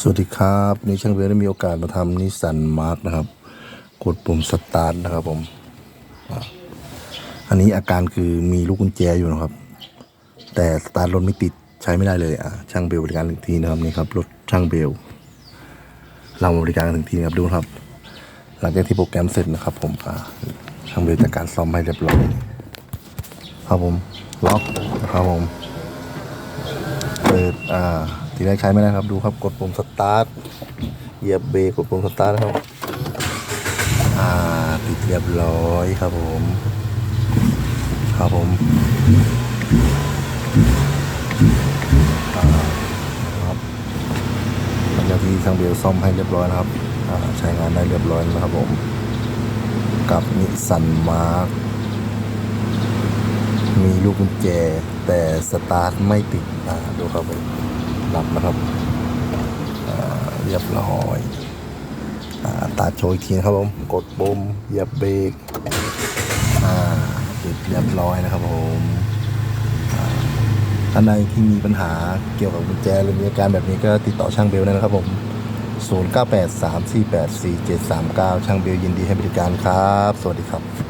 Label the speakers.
Speaker 1: สวัสดีครับนี่ช่างเวลได้มีโอกาสมาทำนิสสันมาร์กนะครับ กดปุ่มสตาร์ทนะครับผมอะอันนี้อาการคือมีลูกกุญแจอยู่นะครับ แต่สตาร์ทรถไม่ติดใช้ไม่ได้เลยอะช่างเบลบริการถึงทีนะครับนี่ครับรถช่างเบลเรามาบริการถึงทีนะครับดูครับ หลังจากที่โปรแกรมเสร็จนะครับ ผมอะช่างเบลจัดการซ่อมให้เรียบร้อยครับผมล็อกนะครับผมเปิดอ่า ทีแรกใช้ไม่ได้ครับดูครับกดปุ่มสตาร์ทเหยียบเบรกกดปุ่มสตาร์ทนะครับอ่าติดเรียบร้อยครับผม ครับผมอ่าครับหลังจากที่ทางเบลซ่อมให้เรียบร้อยนะครับอ่าใช้งานได้เรียบร้อยนะครับผม กับนิสสันมาร์มีลูกกุญแจแต่สตาร์ทไม่ติดอ่าดูครับผม หลับนะครับอ่าเรียบร้อยอ่าตาโชว์ทีนะครับผมกดปุ่มเหยียบเบรกติดเรียบร้อยนะครับผมอ่าท่านใดที่มีปัญหาเกี่ยวกับกุญแจหรือมีอาการแบบนี้ก็ติดต่อช่างเบลได้นะครับผม 0983484739 ช่างเบลยินดีให้บริการครับ สวัสดีครับ